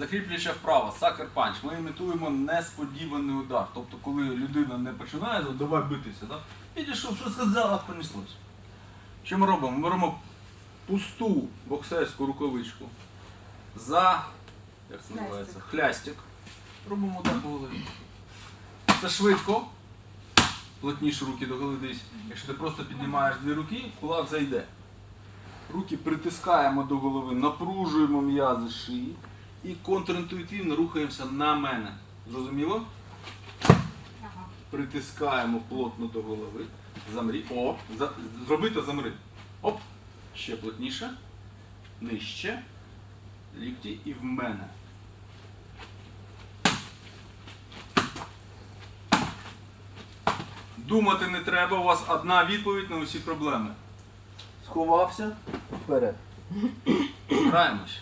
Закріплююча вправа, сакер панч. Ми імітуємо несподіваний удар. Тобто, коли людина не починає, то давай битися, да? підійшов, що сказала, понеслось. Що ми робимо? Ми робимо пусту боксерську рукавичку за як це називається? Хлястик. Робимо так по голові. Це швидко. Плотніше руки до голови десь. Якщо ти просто піднімаєш дві руки, кулак зайде. Руки притискаємо до голови, напружуємо м'язи шиї і контрінтуїтивно рухаємося на мене. Зрозуміло? Ага. Притискаємо плотно до голови. Замрі. О, за, зроби та замри. Оп. Ще плотніше. Нижче. Лікті і в мене. Думати не треба, у вас одна відповідь на усі проблеми. Сховався вперед. Граємось.